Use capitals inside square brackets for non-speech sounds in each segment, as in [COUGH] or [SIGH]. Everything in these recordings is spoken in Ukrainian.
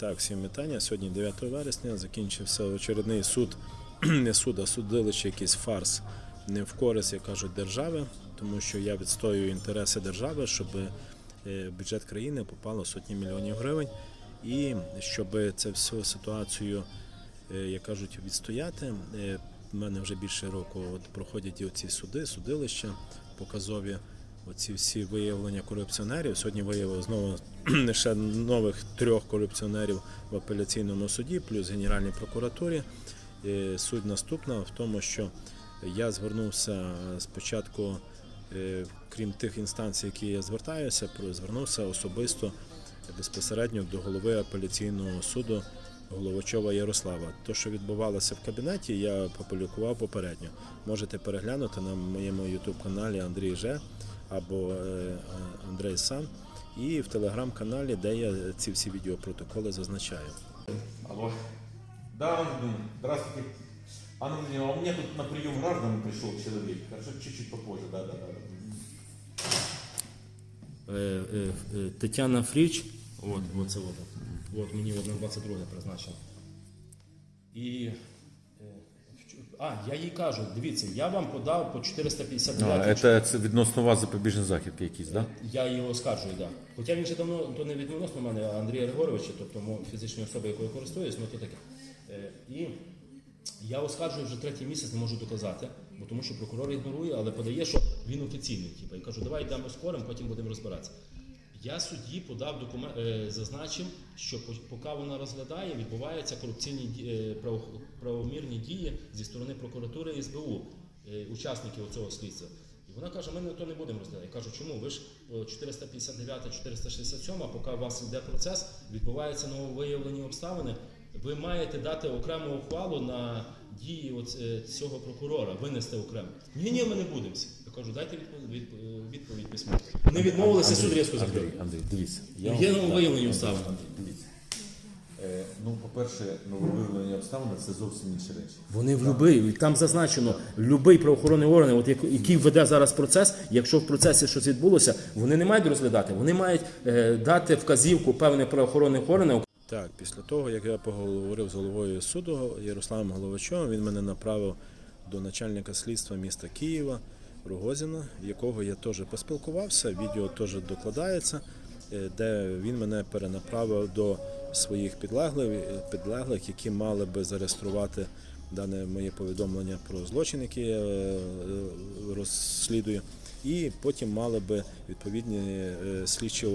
Так, всім вітання. Сьогодні 9 вересня закінчився очередний суд, [CLEARS THROAT] не суд, а судилище, якийсь фарс не в користь, як кажуть, держави, тому що я відстоюю інтереси держави, щоб е, бюджет країни попало сотні мільйонів гривень. І щоб цю всю ситуацію, е, як кажуть, відстояти. е, в мене вже більше року от проходять і оці суди, судилища показові. Оці всі виявлення корупціонерів. Сьогодні виявили знову [CLEARS THROAT] ще нових трьох корупціонерів в апеляційному суді, плюс Генеральній прокуратурі. Е, Суть наступна в тому, що я звернувся спочатку, е, крім тих інстанцій, які я звертаюся, звернувся особисто безпосередньо до голови апеляційного суду Головачова Ярослава. То, що відбувалося в кабінеті, я опублікував попередньо. Можете переглянути на моєму youtube каналі Андрій Же або е, Андрей Сан. І в телеграм-каналі, де я ці всі відеопротоколи зазначаю. Алло. Да, здравствуйте. Анна Владимировна, а у меня тут на прием граждан пришел человек. Хорошо, чуть-чуть попозже, да, да, да. Е, е, е, Тетяна Фріч, от, от це от, от мені от на 22 призначено. І. А, я їй кажу, дивіться, я вам подав по 459. це, це відносно вас запобіжний захід якийсь, да? Я його оскаржую, так. Да. Хоча він ще давно то не відносно мене, а Андрія Григоровича, тобто фізичної особи, якою користуюсь, ну то таке. Е, І я оскаржую вже третій місяць, не можу доказати, бо тому що прокурор ігнорує, але подає, що він офіційний. Типу, і кажу, давай йдемо скорим, потім будемо розбиратися. Я судді подав документ, зазначив, що поки вона розглядає, відбуваються корупційні е, правомірні дії зі сторони прокуратури і СБУ, е, учасників цього слідства. І вона каже, ми то не будемо розглядати. Я кажу, чому? Ви ж о, 459, 467, поки у вас йде процес, відбуваються нововиявлені обставини. Ви маєте дати окрему ухвалу на дії е, цього прокурора, винести окремо. Ні, ні, ми не будемо. Я кажу, дайте відповідь, відповідь, відповідь письмо. Вони відмовилися, суд різко закрив. Андрій, Андрій, дивіться. Я Є вам- нововиявлені обставини. Андрій, Дивіться. Е, ну, по-перше, нововиявлені обставини це зовсім інші речі. Вони в любий, там зазначено, любий правоохоронний орган, от як- який веде зараз процес, якщо в процесі щось відбулося, вони не мають розглядати, вони мають е, дати вказівку певних правоохоронних органів. Так, після того, як я поговорив з головою суду Ярославом Головачовим, він мене направив до начальника слідства міста Києва Рогозіна, якого я теж поспілкувався. Відео теж докладається, е, де він мене перенаправив до своїх підлеглих, підлеглих які мали би зареєструвати дане моє повідомлення про злочин, який я е, розслідую. І потім мали би відповідні е, слідчі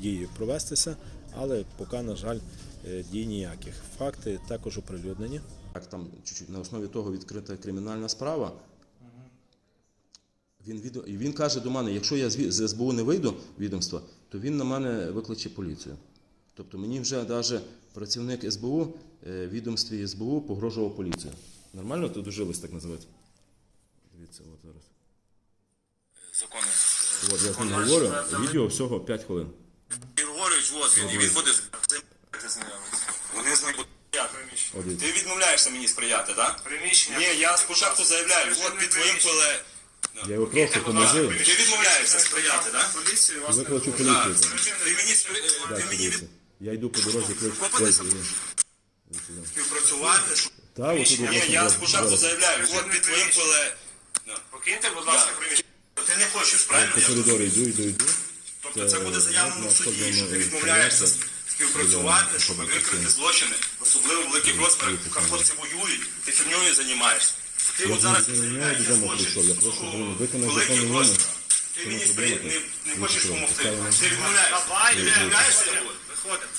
дії провестися, але поки, на жаль, е, дій ніяких. Факти також оприлюднені. Так, там чуть-чуть на основі того відкрита кримінальна справа. Він, відо... і він каже до мене, якщо я з СБУ не вийду відомства, то він на мене викличе поліцію. Тобто мені вже навіть працівник СБУ, е, в відомстві СБУ погрожував поліцію. Нормально тут дожилось так називати? Дивіться, от зараз. Закони. От я ним говорю, відео всього 5 хвилин. Григорович, от, він, він буде з ним. Вони з ним будуть Ти відмовляєшся мені сприяти, так? Приміщення. Ні, я спочатку заявляю, от під твоїм поле. Я його прошу, поможи. Ти відмовляєшся сприяти, так? Поліцію вас Викличу поліцію. Ти мені, ти мені Я йду по дорозі, кличу. Ой, співпрацювати. Та, от Ні, я спочатку заявляю, от під твоїм поле. покиньте, будь ласка, приміщення. Ти не хочеш, правильно? По коридору йду, йду, йду. Тобто це буде заявлено в суді, що ти відмовляєшся співпрацювати, щоб викрити злочини, особливо великих розмірах, поки хлопці воюють, ти фірньою займаєшся. Ти от зараз відмовляєшся злочин ну, великих розмірах. Ти мені не, Ну, хочеш допомогти. Ти відмовляєшся. Давай, Виходимо.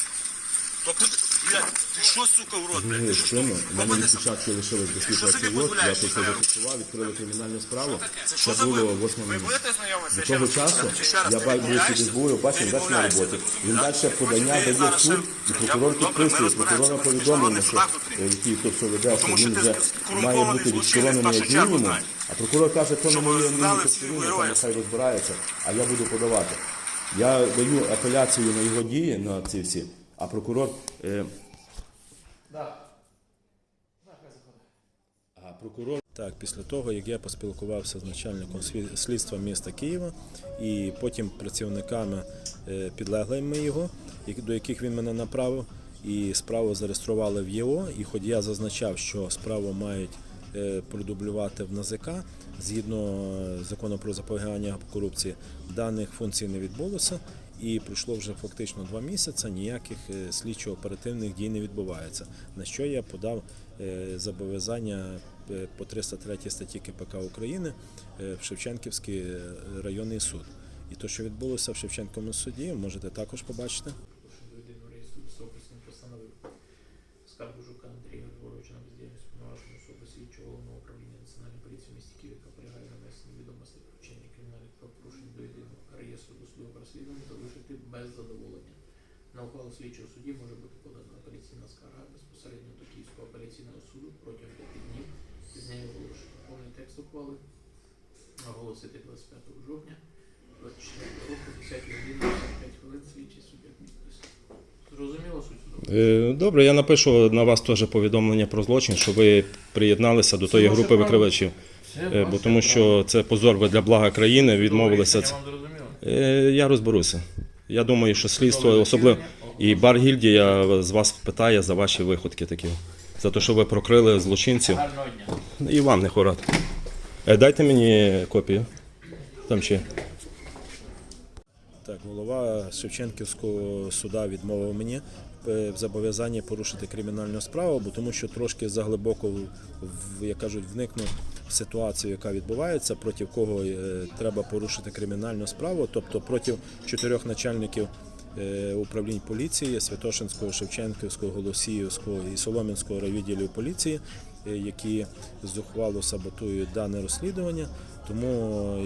Блядь, ти що, сука, в рот, блядь? Ти що, чому? У мене попади від сам. початку лишилось до Що собі цей я дозволяєш, тут все Михайло? зафіксував, відкрили кримінальну справу. що Це за було ви- 8 Ви будете знайомитися? До Ще того раз часу Ще раз, я ти бачив відмовляєшся? СБУ, бачив далі на відмовляєшся? роботі. Він далі подання дає в суд, і прокурор підписує, прокурора ж що е, який тут все веде, що Тому що він ти вже скорумпований має бути злочинець, відсторонений першу як чергу мінімум. А прокурор каже, то не Щоб моє ви знали мінімум всі там нехай розбирається, а я буду подавати. Я даю апеляцію на його дії, на ці всі, а прокурор. е, А прокурор Так, після того, як я поспілкувався з начальником слідства міста Києва і потім працівниками е, підлеглими його, до яких він мене направив, і справу зареєстрували в ЄО. І хоч я зазначав, що справу мають е, продублювати в НАЗК, згідно е, закону про запобігання корупції, даних функцій не відбулося. І пройшло вже фактично два місяці, ніяких е, слідчо-оперативних дій не відбувається. На що я подав е, зобов'язання е, по 303 статті КПК України в Шевченківський районний суд. І те, що відбулося в Шевченкому суді, можете також побачити. На ухвалу слідчого судді може бути подана апеляційна скарга безпосередньо до Київського апеляційного суду протягом 5 днів з нею оголошення. Повний текст ухвали оголосити 25 жовтня 24 року, 10 годин 55 хвилин слідчий суддя. Зрозуміло суть судового? Е, Добре, я напишу на вас теж повідомлення про злочин, що ви приєдналися до тої групи викривачів. Е, Бо тому що це позор ви для блага країни, відмовилися. Е, Я розберуся. Я думаю, що слідство особливо і Баргільдія з вас питає за ваші виходки такі. За те, що ви прокрили злочинців. Гарного дня. І вам не хорат. Е, Дайте мені копію. Там ще. Так, голова Шевченківського суда відмовив мені е, в зобов'язанні порушити кримінальну справу, бо тому що трошки заглибоко, як кажуть, вникнув в ситуацію, яка відбувається, проти кого е, треба порушити кримінальну справу, тобто проти чотирьох начальників управлінь поліції Святошинського, Шевченківського, Голосіївського і Солом'янського райвідділів поліції, е, які зухвало саботують дане розслідування. Тому,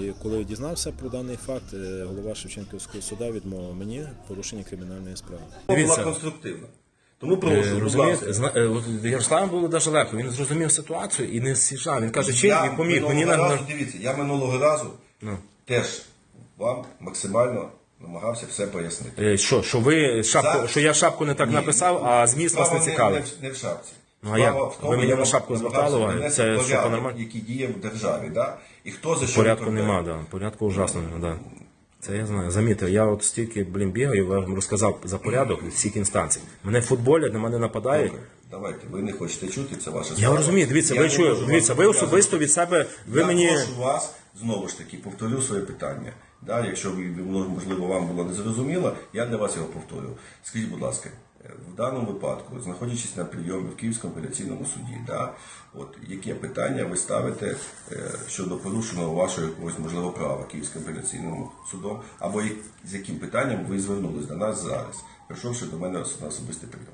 е, коли я дізнався про даний факт, е, голова Шевченківського суда відмовив мені в порушенні кримінальної справи. була конструктивна. Тому прошу, будь. Ярославу було дуже легко. Він зрозумів ситуацію і не з'їжджав. Він каже, чи він поміг. Мені на дивіться, я минулого разу Ну. теж вам максимально намагався все пояснити. Е, Що, що ви шапку, За- що я шапку не так Ні, написав, а зміст вас не справа цікавить. Не, в- не в шапці. Ну, а як? В тому, Ви мені я на вам шапку звертали намагався увагу? донести Це що, порядок, по-нормальному? який діє в державі, да? і хто за що Порядку відповідає. нема, да. Порядку ужасно, да. Це я знаю. Замітьте, я от стільки, блін, бігаю, я вам розказав за порядок всіх інстанцій. Мене футболять, на мене нападають. Добре, Давайте, ви не хочете чути, це ваша Я справа. розумію, дивіться, ви не можу дивіться, ви особисто від себе, ви я мені. прошу вас, знову ж таки, повторю своє питання. Да, якщо можливо вам було незрозуміло, я для вас його повторю. Скажіть, будь ласка, е, в даному випадку, знаходячись на прийомі в Київському апеляційному суді, да, от, яке питання ви ставите е, щодо порушеного вашого якогось можливо права Київським апеляційним судом, або як- з яким питанням ви звернулись до нас зараз, прийшовши до мене на особистий прийом?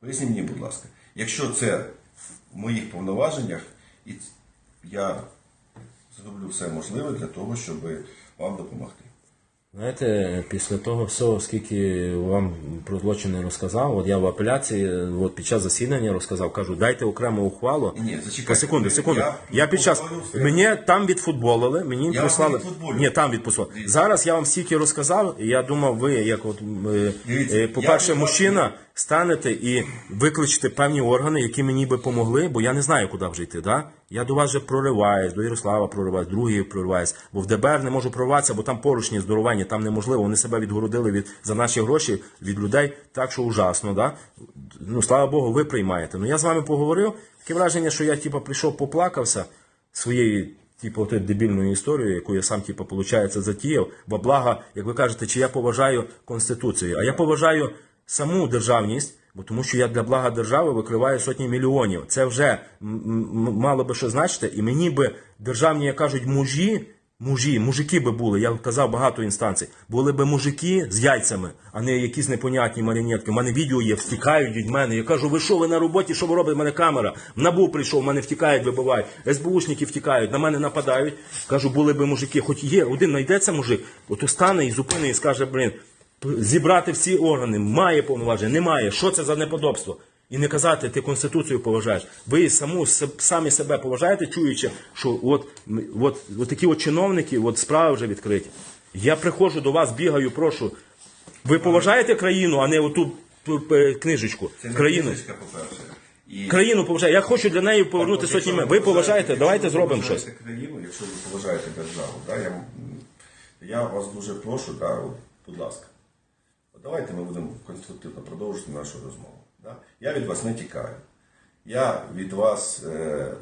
Поясніть мені, будь ласка, якщо це в моїх повноваженнях, і я зроблю все можливе для того, щоб вам допомогти. Знаєте, після того всього, скільки вам про злочини розказав, от я в апеляції, от під час засідання розказав, кажу, дайте окрему ухвалу. Ні, зачекайте. Секунду, секунду. Я Я, під час мені там відфутболили, мені Я прислали. Ні, там відпустили. Зараз я вам стільки розказав, і я думав, ви, як от е, Дивіться, е, по-перше, я мужчина, станете і викличете певні органи, які мені би помогли, бо я не знаю, куди вже йти. Да? Я до вас вже прориваюсь, до Ярослава прориваюсь, другий прориваюсь, бо в ДБР не можу прориватися, бо там поручні здоровення, там неможливо. Вони себе відгородили від за наші гроші від людей, так що ужасно. Да? Ну слава Богу, ви приймаєте. Ну я з вами поговорив. Таке враження, що я типу, прийшов, поплакався своєю. Типу, дебільною історією, яку я сам, типу, получається, затіяв, бо благо, як ви кажете, чи я поважаю Конституцію, а я поважаю саму державність, бо тому що я для блага держави викриваю сотні мільйонів. Це вже мало би що значити, і мені би державні, як кажуть, мужі, мужі, мужики би були, я казав багато інстанцій, були би мужики з яйцями, а не якісь непонятні маріонетки. У мене відео є, втікають від мене. Я кажу, ви що, ви на роботі, що ви робите? У мене камера. В НАБУ прийшов, в мене втікають, вибивають. СБУшники втікають, на мене нападають. Кажу, були би мужики, хоч є, один знайдеться мужик, от стане і зупине і скаже, блін, зібрати всі органи, має повноваження, немає. Що це за неподобство? І не казати, ти конституцію поважаєш. Ви саму самі себе поважаєте, чуючи, що от, от, от такі от чиновники, от справи вже відкриті. Я приходжу до вас, бігаю, прошу. Ви поважаєте країну, а не оту книжечку. Це не країну. книжечка, по-перше. І Країну поважаю. Я хочу для неї повернути Якщо сотні. ви Ви поважаєте, давайте зробимо щось. країну, якщо ви поважаєте державу, да, я, я вас дуже прошу, да, будь ласка. Давайте ми будемо конструктивно продовжувати нашу розмову. Да? Я від вас не тікаю. Я від вас е,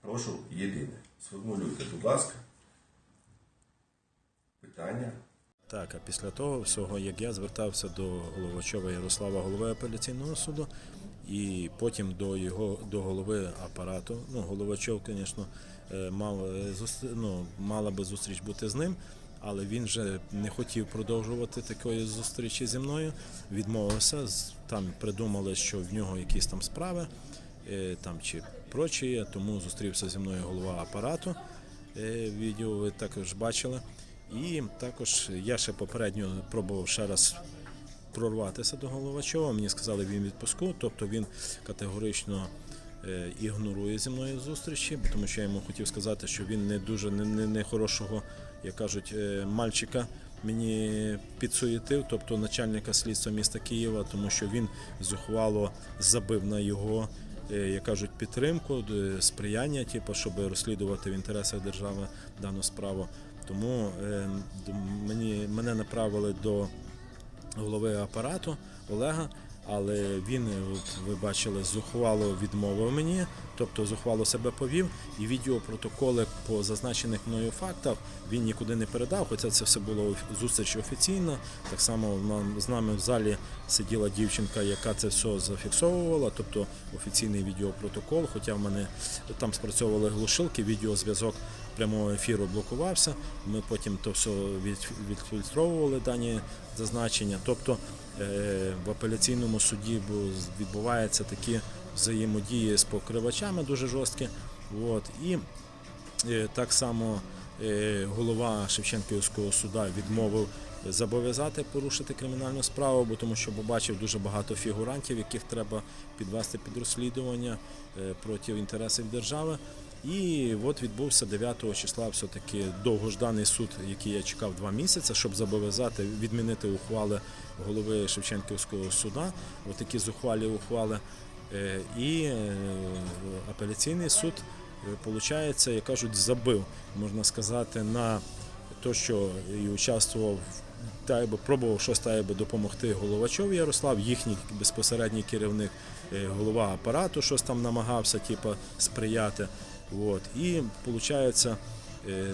прошу єдине. Сформулюйте, будь ласка, питання. Так, а після того всього, як я звертався до Головачова Ярослава, голови апеляційного суду, і потім до його до голови апарату. Ну, Головачов, звісно, е, мав е, ну, мала би зустріч бути з ним, але він вже не хотів продовжувати такої зустрічі зі мною. Відмовився. Там придумали, що в нього якісь там справи, е, там чи прочі, тому зустрівся зі мною голова апарату. Е, Відео ви також бачили. І також я ще попередньо пробував ще раз прорватися до Головачова. Мені сказали, він відпуску, тобто він категорично е, ігнорує зі мною зустрічі, тому що я йому хотів сказати, що він не дуже не, не, не хорошого, як кажуть, е, мальчика мені підсуєтив, тобто начальника слідства міста Києва, тому що він зухвало забив на його. е, Як кажуть, підтримку, сприяння, типу, щоб розслідувати в інтересах держави дану справу. Тому е, мені, мене направили до голови апарату Олега, але він, е, ви бачили, зухвало відмовив мені, тобто зухвало себе повів, і відеопротоколи по зазначених мною фактах він нікуди не передав, хоча це все було зустріч офіційна. Так само з нами в залі сиділа дівчинка, яка це все зафіксовувала, тобто офіційний відеопротокол, хоча в мене там спрацьовували глушилки, відеозв'язок прямого ефіру блокувався. Ми потім то все від- відфільтровували дані зазначення. Тобто е, в апеляційному суді відбуваються такі взаємодії з покривачами дуже жорсткі. От. І е, так само е, голова Шевченківського суда відмовив зобов'язати порушити кримінальну справу, бо тому що побачив дуже багато фігурантів, яких треба підвести під розслідування е, проти інтересів держави. І от відбувся 9 числа все-таки довгожданий суд, який я чекав два місяці, щоб зобов'язати відмінити ухвали голови Шевченківського суда. От такі зухвалі ухвали. Е, І е, апеляційний суд, виходить, як кажуть, забив, можна сказати, на те, що і участвував та якби пробував щось та якби допомогти Головачов Ярослав, їхній безпосередній керівник, е, голова апарату, щось там намагався, типу, сприяти. От. І виходить,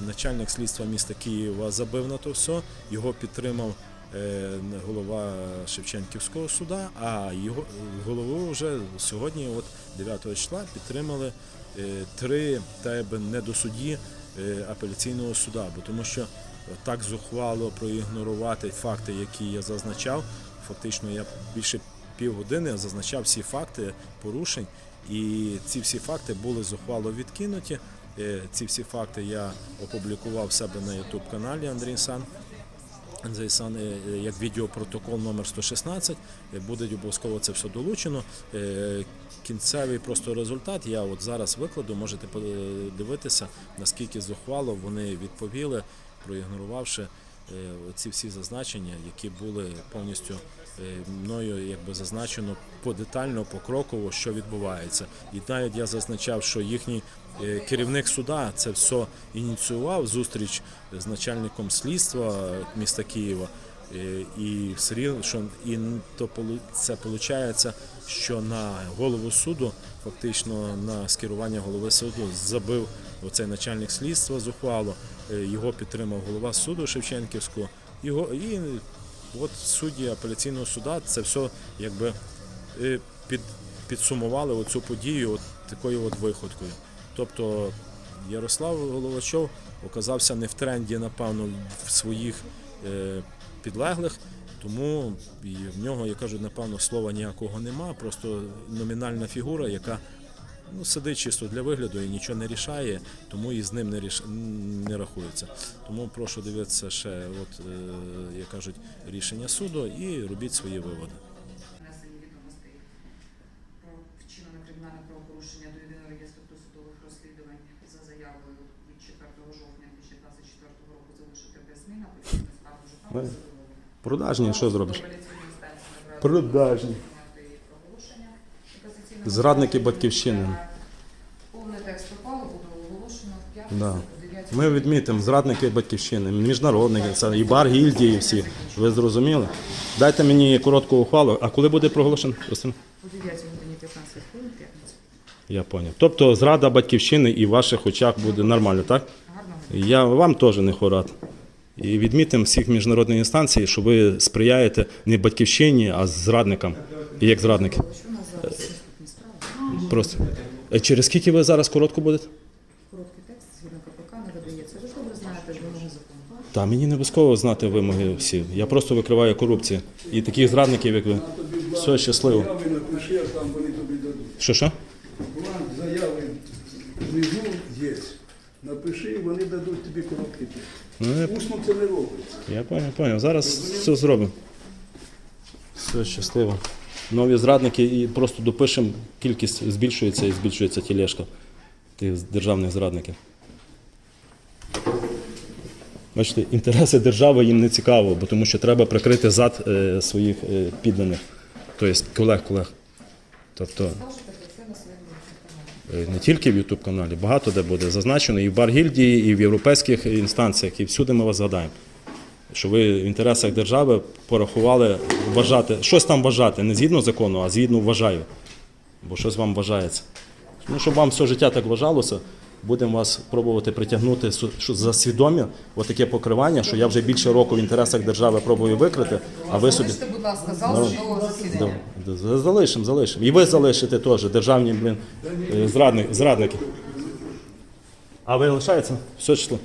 начальник слідства міста Києва забив на то все, його підтримав е, голова Шевченківського суда, а його голову вже сьогодні, от 9 числа, підтримали е, три та якби недосудді е, апеляційного суда, бо тому що так зухвало проігнорувати факти, які я зазначав. Фактично, я більше півгодини зазначав всі факти порушень, і ці всі факти були зухвало відкинуті. Е, Ці всі факти я опублікував в себе на youtube каналі Андрій Сан. Андрій е, як відеопротокол номер 116, е, буде обов'язково це все долучено. Е, Кінцевий просто результат я от зараз викладу, можете подивитися, наскільки зухвало вони відповіли, проігнорувавши е, ці всі зазначення, які були повністю е, мною якби зазначено подетально, покроково, що відбувається. І навіть я зазначав, що їхній е, керівник суда це все ініціював зустріч з начальником слідства міста Києва. Е, І що і то це виходить, що на голову суду, фактично на скерування голови суду, забив оцей начальник слідства зухвало. Е, Його підтримав голова суду Шевченківського. Його і от судді апеляційного суда це все якби е, під, підсумували оцю подію от такою от виходкою. Тобто Ярослав Головачов оказався не в тренді, напевно, в своїх е, підлеглих, тому і в нього, я кажу, напевно, слова ніякого нема, просто номінальна фігура, яка ну, сидить чисто для вигляду і нічого не рішає, тому і з ним не, ріш... не рахується. Тому прошу дивитися ще, от, е, як кажуть, рішення суду і робіть свої виводи. про вчинене кримінальне правопорушення до єдиного реєстру досудових розслідувань за заявою від 4 жовтня 2024 року залишити без змін апеляційну скаргу жукам Продажні, що зробиш? Інстанції набрали Продажні. Зрадники батьківщини. Повний текст пропалу буде оголошено в Да. п'ятницю о 9 Ми відмітимо зрадники батьківщини, міжнародники, це і бар гільдії, і всі. Ви зрозуміли? Дайте мені коротку ухвалу. А коли буде проголошено? О 9 годині 15 хвилин п'ятницю. Я поняв. Тобто зрада батьківщини і в ваших очах буде нормально, так? Гарного Я вам теж не хорат. І відмітимо всіх міжнародних інстанцій, що ви сприяєте не батьківщині, а зрадникам. І як зрадники. Що у нас зараз? Просто. Е, Через скільки ви зараз коротко будете? Короткий текст згідно КПК не видається. Ви ж добре знаєте вимоги закону. Та мені не обов'язково знати вимоги всі. Я просто викриваю корупцію. І таких зрадників, як ви. Все щасливо. Заяви напиши, а там вони тобі дадуть. Що що? Бланк заяви внизу є. Напиши, вони дадуть тобі короткий текст. Ну, я, Усно це не робиться. я поняв, поняв. Зараз все зробимо. Все щасливо. Нові зрадники і просто допишемо, кількість збільшується і збільшується тілешка тих державних зрадників. Бачите, інтереси держави їм не цікаво, бо тому що треба прикрити зад е, своїх е, підданих, тобто колег-колег. Тобто е, не тільки в YouTube каналі, багато де буде зазначено і в Баргільдії, і в європейських інстанціях, і всюди ми вас згадаємо. Що ви в інтересах держави порахували вважати, щось там вважати, не згідно закону, а згідно вважаю. Бо щось вам вважається. Ну, щоб вам все життя так вважалося, будемо вас пробувати притягнути за свідомі отаке покривання, що я вже більше року в інтересах держави пробую викрити, а ви собі. Залиште, будь ласка, зал судового засідання. Да, да, Залишимо, залишимо. І ви залишите теж, державні блін, е, зрадники. А ви лишаєте? Все число.